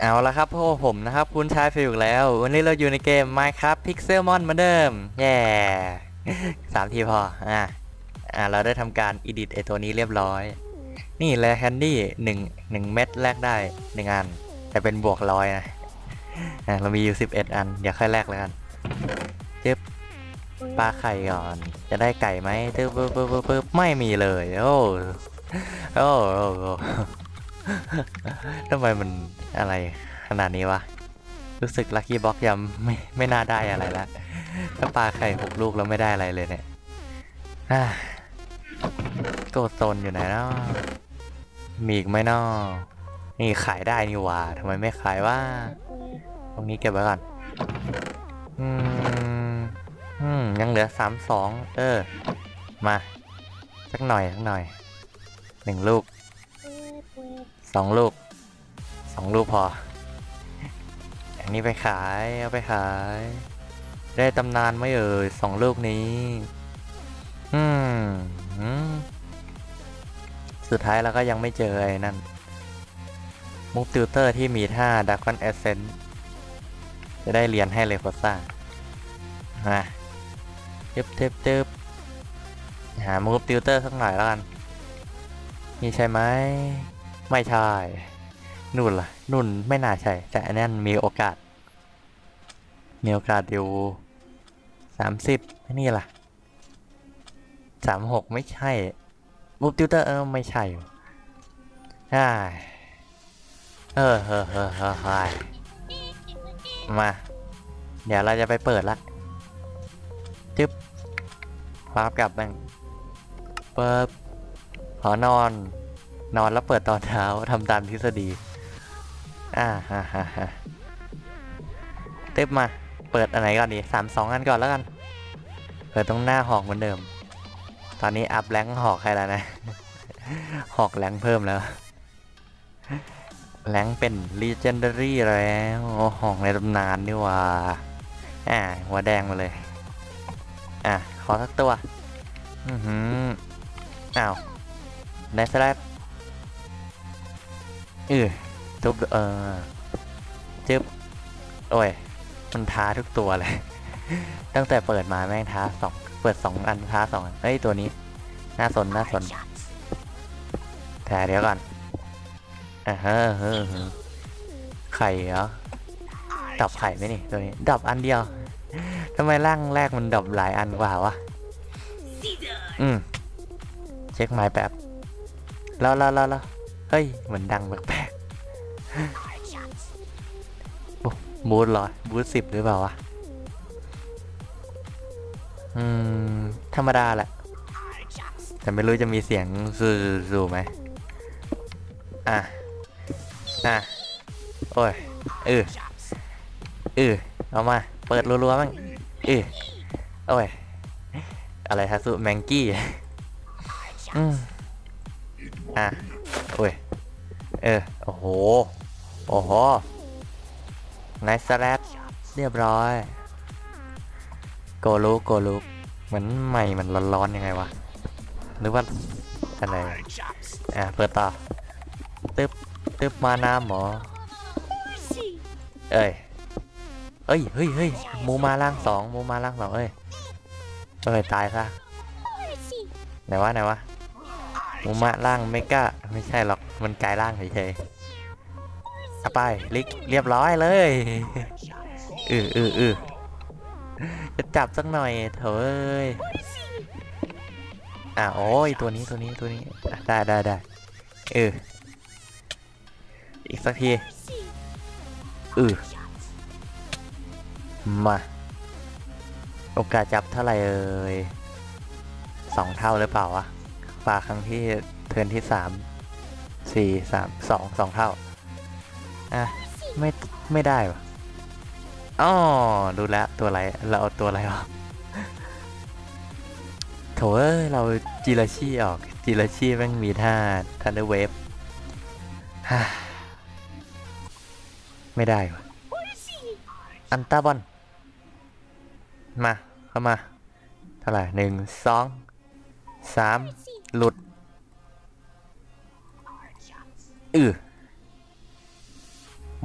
เอาละครับพวกผมนะครับ คุณชายฟิวแล้ว วันนี้เราอยู่ในเกม Minecraft Pixelmon เหมือนเดิม แย่สามทีพอ อะอะเราได้ทำการอิดิ t ไอตัวนี้เรียบร้อย นี่แลแคนดี้หนึ่งหนึ่งเม็ดแลกได้หนึ่งอัน แต่เป็นบวกร้อยนะอะเรามีอยู่สิบเอ็ดอัน เดี๋ยวค่อยแลกแล้วกันจึ๊บปลาไข่ก่อน จะได้ไก่ไหมตึ๊บปึ๊บปึ๊บปึ๊บปึ๊บไม่มีเลย โอ้โอ้โอ้โอ้ ทำไมมันอะไรขนาดนี้วะ รู้สึกลัคกี้บ็อกยังไม่ไม่น่าได้อะไรละถ้าปลาไข่หกลูกแล้วไม่ได้อะไรเลยเนี่ยโกดโซนอยู่ไหนเนาะมีอีกไหมเนาะนี่ขายได้นี่ว่าทำไมไม่ขายว่า ตรงนี้เก็บไว้ก่อน อืม อืม ยังเหลือสามสอง เออ มา สักหน่อย สักหน่อย หนึ่งลูก สองลูกสองลูกพอ อันนี้ไปขาย เอาไปขาย ได้ตำนานไหม่เอ่ยสองลูกนี้ อืม สุดท้ายเราก็ยังไม่เจอไอ้นั่นมุกติวเตอร์ที่มีท่าดักคอนเอเซนจะได้เรียนให้เลยโคซ่ามาเจ็บเจ็บเจ็บหามูฟติวเตอร์สักหน่อยแล้วกันนี่ใช่ไหม ไม่ใช่ นุ่นล่ะ นุ่นไม่น่าใช่ แต่อันนั้นมีโอกาส มีโอกาสอยู่สามสิบนี่ล่ะสามหกไม่ใช่มูฟติวเตอร์เออไม่ใช่ใช่เออเออเออเออเฮ้ยมา เดี๋ยวเราจะไปเปิดละจึ๊บวาร์ปกลับบ้างเปิดขอนอน นอนแล้วเปิดตอนเช้าทำตามทฤษฎี อ่าฮ่าฮ่าฮ่าเต็บมา เปิดอันไหนก่อนดีสามสองอันก่อนแล้วกัน เปิดตรงหน้าหอกเหมือนเดิม ตอนนี้อัพแรงหอกใครแล้วนะ หอกแรงเพิ่มแล้ว แรงเป็น Legendary แล้วโอ้หอกในตำนานนี่ว่า อ่าหัวแดงมาเลย อะ ขอสักตัว อือหืออ้าวในสแลป เออทุบเออจึบโอ้ยมันท้าทุกตัวเลย ตั้งแต่เปิดมาแม่งท้าสองเปิดสองอันท้าสองอันเอ้ยตัวนี้ น่าสนน่าสนแต่เดี๋ยวก่อนอ่าเฮ้อเฮ้อไข่เหรอดับไข่ไหมนี่ตัวนี้ดับอันเดียวทำไมร่างแรกมันดับหลายอันกว่าวะอืมเช็คไม้แป๊บแล้วแล้วแล้วเฮ้ยเหมือนดังแปลกๆ บูทเหรอ บูทสิบหรือเปล่าวะ อืม ธรรมดาแหละ แต่ไม่รู้จะมีเสียงซูซูไหม อะ อะ โอ้ย เออเออเอามา เปิดรัวๆมั้งเออโอ้ย อะไรฮะสุแมงกี้ อืม อะ โอ้ย เออ โอ้โห โอ้โหไนสแลตเรียบร้อย โกลูกโกลูกเหมือนใหม่มันร้อนๆยังไงวะหรือว่าอะไรอะเปิดต่อตึ๊บตึ๊บมาน้ำหมอ เอ้ยเอ้ยเฮ้ยเฮ้ยมูมาล่างสองมูมาล่างสองเอ้ยเอ้ยตายซะไหนวะไหนวะมูมาล่างเมกาไม่ใช่หรอกมันกลายร่างเฉยๆ เอาไปลิกเรียบร้อยเลยอืออืออือจะจับสักหน่อยเถอะเอ้ยอะโอ้ยตัวนี้ตัวนี้ตัวนี้ได้ได้ได้เอออีกสักทีเออมาโอกาสจับเท่าไหร่เอ่ยสองเท่าหรือเปล่าวะปลาครั้งที่เทินที่สามสี่สามสองสองเท่า อะไม่ไม่ได้วะอ๋อดูแลตัวอะไรเราเอาตัวอะไรออกโถเอ้ยเราจิราชีออกจิราชีแม่งมีท่าทันเดอร์เวฟไม่ได้วะอันตาบอลมาเข้ามาเท่าไหร่หนึ่งสองสามหลุดอือ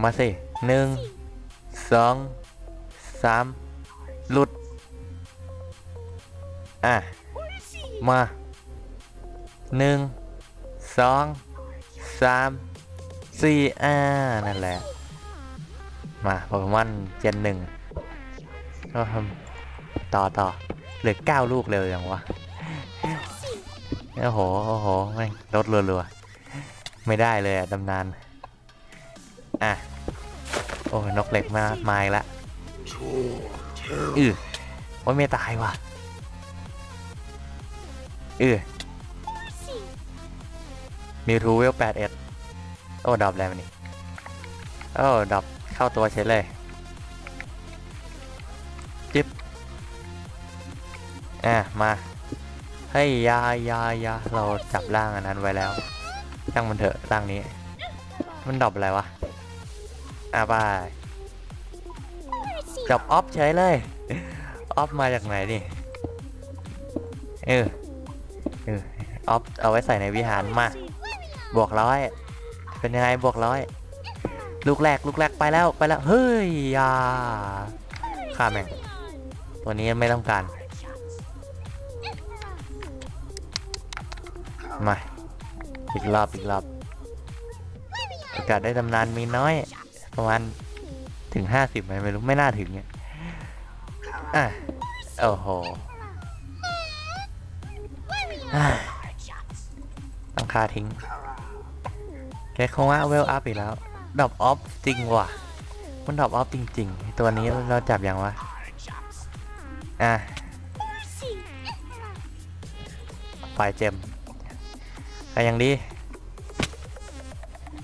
มาสิหนึ่งสองสามหลุด อะ มาหนึ่งสองสามสี่อ่า นั่นแหละ มาโปเกมอนเจนหนึ่งก็ทำต่อต่อเหลือเก้าลูกเร็วอย่างวะโอ้โห โอ้โหแม่งลดรัวๆ ไม่ได้เลยอะตำนาน อะ โอ้ยนกเหล็กมามาอีกละอือโอ้ยไม่ตายว่ะอือมิวทูเวลแปดเอ็ดโอ้ดอปแล้วมันนี่โอ้ดอปเข้าตัวเฉยเลยจิ๊บอะมาเฮ้ยยายายาเราจับร่างอันนั้นไว้แล้วช่างมันเถอะร่างนี้ มันดอปอะไรวะ อะไปจับออฟเฉยเลยออฟมาจากไหนนี่เออเออออฟเอาไว้ใส่ในวิหารมา บวกร้อย เป็นยังไงบวกร้อย ลูกแรกลูกแรกไปแล้วไปแล้ว เฮ้ยยาฆ่าแม่งตัวนี้ไม่ต้องการ มา อีกรอบอีกรอบโอกาสได้ตำนานมีน้อย ประมาณถึงห้าสิบไหมไม่รู้ไม่น่าถึงเนี่ยอะโอ้โหอะต้องคาทิ้งแกคงว่าเวลอัพอีกแล้วดรอปออฟจริงว่ะ มันดรอปออฟจริง ๆ ตัวนี้เราจับยังวะ อะฝ่ายเจมใครยังดี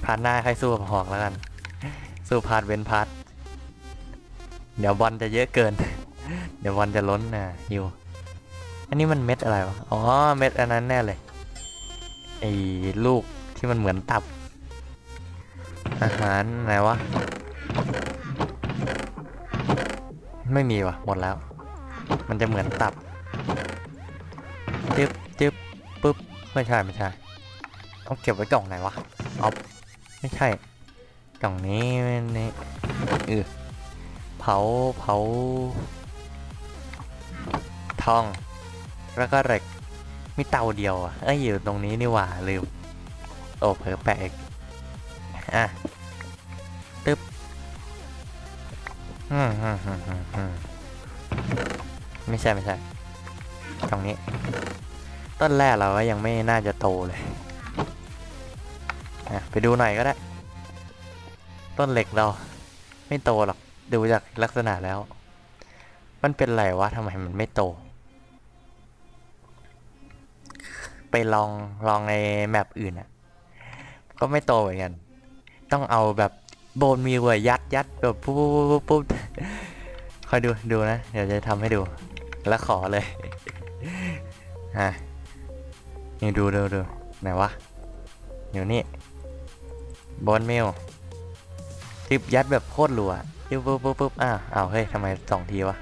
พาร์ทหน้าใครสู้กับหอกแล้วกัน สู้พาร์ทเว้นพาร์ทเดี๋ยวบอลจะเยอะเกิน เดี๋ยวบอลจะล้นนะฮิวอันนี้มันเม็ดอะไรวะ อ๋อ เม็ดอันนั้นแน่เลย ไอ้ลูกที่มันเหมือนตับ อาหารไหนวะ ไม่มีวะหมดแล้ว มันจะเหมือนตับ จึ๊บจึ๊บปึ๊บ ไม่ใช่ไม่ใช่ ต้องเก็บไว้กล่องไหนวะออฟไม่ใช่ กล่องนี้นี่เออเผาเผา ทอง แล้วก็เหล็กมีเตาเดียวอะเอ้ยอยู่ตรงนี้นี่หว่าลืมโอ้เผลอแปะอีกอะตึ๊บอืมอืมอืมอืมอืมไม่ใช่ไม่ใช่ตรงนี้ ต้นแรกเราก็ยังไม่น่าจะโตเลย ไปดูหน่อยก็ได้ ต้นเหล็กเรา ไม่โตหรอก ดูจากลักษณะแล้ว มันเป็นไรวะทำไมมันไม่โต ไปลองลองในแมปอื่นอะก็ไม่โตเหมือนกัน ต้องเอาแบบโบนมีเวยยัดยัดแบบปุ๊บปุ๊บปุ๊บปุ๊บคอยดูดูนะ เดี๋ยวจะทำให้ดู แล้วขอเลยอะนี่ดูดูดูไหนวะเดี๋ยวนี้บนมิล ทิปยัดแบบโคตรรัวปุ๊บปุ๊บปุ๊บปุ๊บอ้าวอ้าวเฮ้ยทำไมสองทีวะ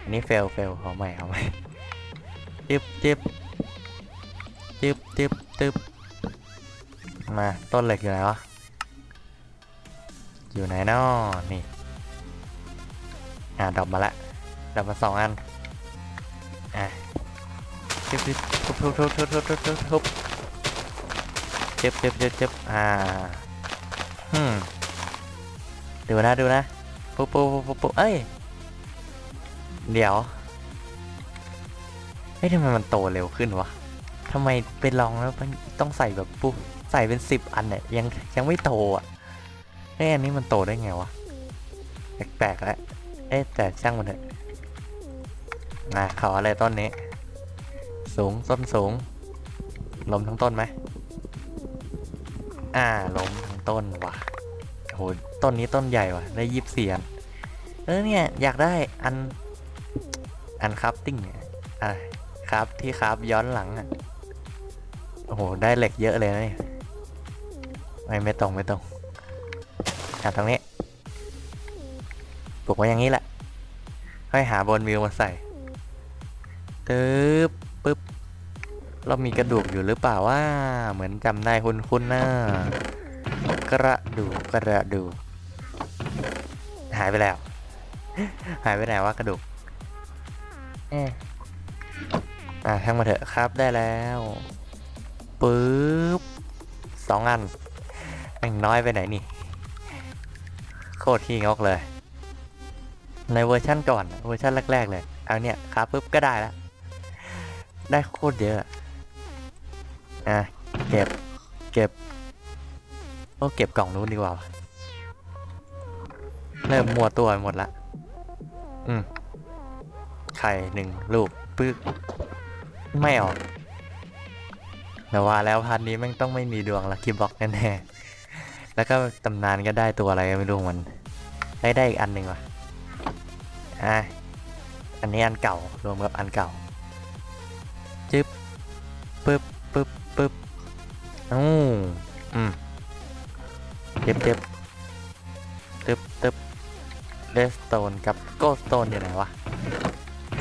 อันนี้เฟลเฟลเอาใหม่เอาใหม่จึ๊บจึ๊บจึ๊บจึ๊บจึ๊บมาต้นเหล็กอยู่ไหนวะอยู่ไหนนอนี่อ่าดรอปมาละดรอปมาสองอันอะจึ๊บจึ๊บทุบทุบทุบทุบทุบทุบทุบทุบจึ๊บจึ๊บจึ๊บจึ๊บอ่าฮึม ดูนะดูนะปุ๊บปุ๊บปุ๊บปุ๊บปุ๊บเอ้ย เดี๋ยวเฮ้ยทำไมมันโตเร็วขึ้นวะทำไมไปลองแล้วมันต้องใส่แบบปุ๊บใส่เป็นสิบอันเนี่ยยังยังไม่โตอะเฮ้ยอันนี้มันโตได้ไงวะแปลกๆแล้วเอ๊ะแต่ช่างมันเถอะมาขออะไรต้นนี้ สูงต้นสูงลมทั้งต้นไหมอ่าล้มทั้งต้นว่ะโห ต้นนี้ต้นใหญ่ว่ะ ได้ยิบเสียนเออเนี่ย อยากได้อัน อันครับติ้งเนี่ยอะครับที่ครับย้อนหลังอะโอ้โห ได้เหล็กเยอะเลยนะนี่ไม่ไม่ตรงไม่ตรงอะตรงนี้ปลูกไว้อย่างนี้แหละค่อยหาบนวิวมาใส่ตึ๊บปึ๊บเรามีกระดูกอยู่หรือเปล่าว่า เหมือนจำได้คุณคุณนะกระดูกกระดูก หายไปแล้ว หายไปไหนวะกระดูกเอ๊ะอะทั้งมาเถอะครับได้แล้วปึ๊บสองอันแม่งน้อยไปไหนนี่ โคตรขี้งกเลย ในเวอร์ชั่นก่อนเวอร์ชั่นแรก ๆ เลยเอาเนี่ยครับปุ๊บก็ได้แล้วได้โคตรเยอะอะเก็บเก็บโอ้เก็บกล่องนู้นดีกว่า เริ่มมัวตัวไปหมดละ อืม ไข่หนึ่งลูกปึ๊ก ไม่ออก แต่ว่าแล้วพันนี้แม่งต้องไม่มีดวงลัคกี้บ็อกแน่ๆ แล้วก็ตำนานก็ได้ตัวอะไรก็ไม่รู้ของมัน ได้ได้อีกอันหนึ่งว่ะ อะ อันนี้อันเก่ารวมกับอันเก่า จึ๊บปึ๊บปึ๊บปึ๊บอู้อืมเจ็บเจ็บตึบตึบเล สโตนกับโกสโตนอยู่ไหนวะ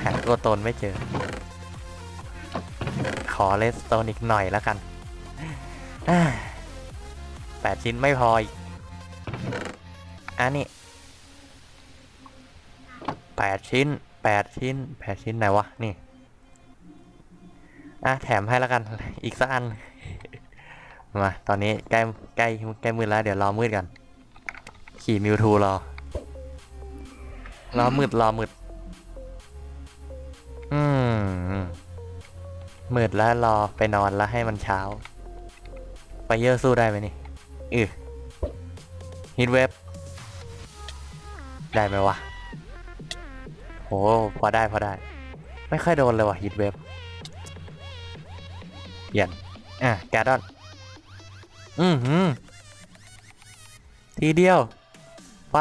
หาโกสโตนไม่เจอ ขอเลสโตนอีกหน่อยแล้วกันแปดชิ้นไม่พออีกอันนี้แปดชิ้นแปดชิ้นแปดชิ้นไหนวะ นี่ อะ แถมให้แล้วกัน อีกสักอัน มา ตอนนี้ใกล้ใกล้ใกล้มืดแล้ว เดี๋ยวรอมืดกัน ขี่มิวทูรอ รอมืดรอมืด อืมมืดแล้วรอไปนอนแล้วให้มันเช้า ไปเยอะสู้ได้ไหมนี่อือฮิตเว็บ ได้ไหมวะ โห พอได้พอได้ ไม่ค่อยโดนเลยว่ะฮิตเว็บเปลี่ยน อะแกดอน อือหือ ทีเดียว ไป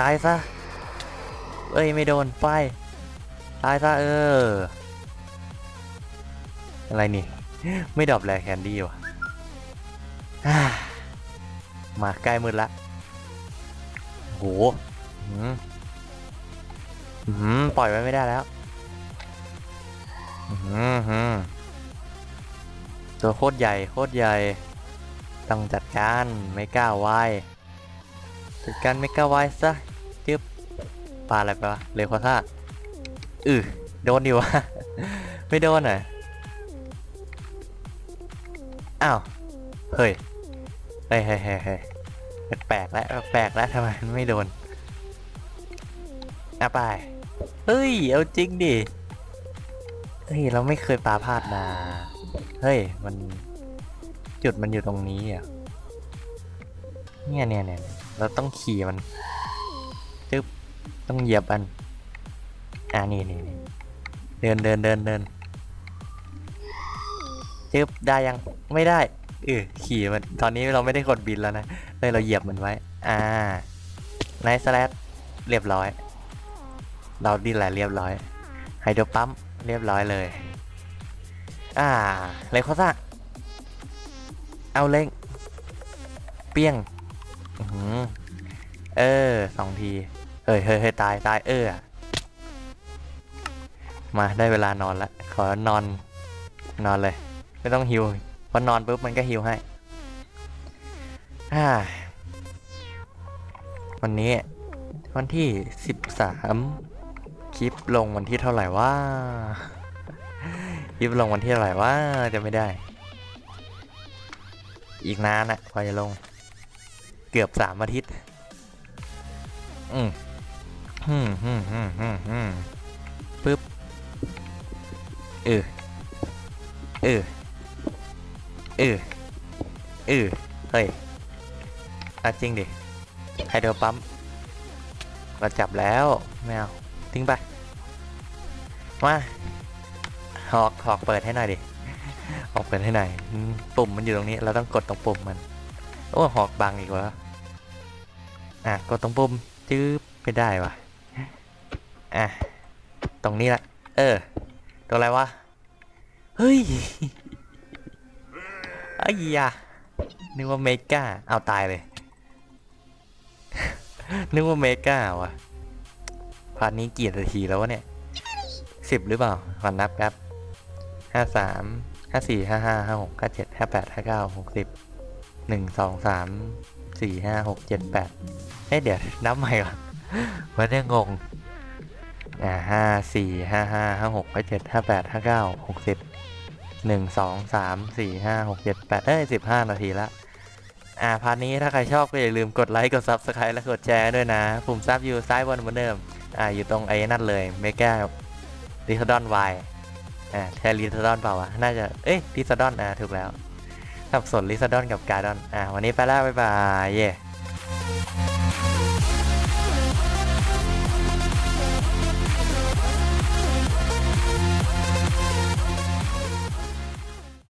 ตายซะ เอ้ย ไม่โดน ไป ตายซะ เออ อะไรนี่ ไม่ดรอปแลแคนดี้ว่ะมาใกล้มืดละ โหอืมอืมปล่อยไว้ไม่ได้แล้วอืมหืมตัวโคตรใหญ่ โคตรใหญ่ ต้องจัดการไม่กล้าไวายจัดการไม่กล้าไวายซะ ปลาอะไรไปวะเลควาซ่าอือโดนดิวะ ไม่โดนเหรออ้าว เฮ้ย เฮ้ยเฮ้ยเฮ้ยแปลกแล้วแปลกแล้วทำไมไม่โดนอะไป เฮ้ย เอาจริงดิ เฮ้ย เราไม่เคยปลาพลาดนะ เฮ้ย มัน จุดมันอยู่ตรงนี้อะ เนี่ยเนี่ยเนี่ยเราต้องขี่มัน ต้องเหยียบมัน อ่านี่นี่เดินเดินเดินเดินจึ๊บได้ยังไม่ได้เออขี่มันตอนนี้เราไม่ได้กดบินแล้วนะเลยเราเหยียบมันไว้ อ่าไนสแลดเรียบร้อย เราดีแหละเรียบร้อยไฮโดรปั๊มเรียบร้อยเลย อ่าเลยเขาซะเอาเล่งเปี้ยงอเออสองที ฮ้ยเฮ้ยเฮ้ยตายตายเออมาได้เวลานอนละขอนอนนอนเลย ไม่ต้องฮิวพอนอนปุ๊บมันก็ฮิวให้อ่าวันนี้ วันที่สิบสามคลิปลงวันที่เท่าไหร่ว่าคลิปลงวันที่เท่าไหร่ว่าจะไม่ได้ อีกนานอะพอจะลง เกือบสามอาทิตย์ อืม ฮึมฮึมฮึมฮึมฮึมปึ๊บ เออ เออ เออ เออ เฮ้ยอะจริงดิไฮโดรปั๊มเราจับแล้วไม่เอาทิ้งไป มาหอกหอกเปิดให้หน่อยดิหอกเปิดให้หน่อยปุ่มมันอยู่ตรงนี้ เราต้องกดตรงปุ่มมัน โอ้หอกบังอีกวะอะ กดตรงปุ่มจื๊บไม่ได้วะ อะ ตรงนี้แหละ เออ ตัวอะไรวะ เฮ้ยไอ้ยานึกว่าเมกาเอาตายเลย นึกว่าเมกาวะพาร์ทนี้กี่นาทีแล้ววะเนี่ยสิบหรือเปล่าขอนับแป๊บห้าสามห้าสี่ห้าห้าห้าหกห้าเจ็ดห้าแปดห้าเก้าหกสิบหนึ่งสองสามสี่ห้าหกเจ็ดแปดเอ้ยเดี๋ยวนับใหม่ก่อนมันยังงง อ่าห้าสี่ห้าห้าห้าหกห้าเจ็ดห้าแปดห้าเก้าหกสิบหนึ่งสองสามสี่ห้าหกเจ็ดแปดเอ้ยสิบห้านาทีละอ่าพาร์ทนี้ถ้าใครชอบก็อย่าลืมกดไลค์กด Subscribe และกดแชร์ด้วยนะปุ่มซับอยู่ซ้ายบนเหมือนเดิมอ่าอยู่ตรงไอ้นั่นเลยเมกาดิสดอนไวอ่าแทนลิซดอนเปล่าวะน่าจะเอ้ยลิซดอนอ่าถูกแล้วสับสนลิซดอนกับการ์ดอนอ่าวันนี้ไปแล้วบ๊ายบายเย่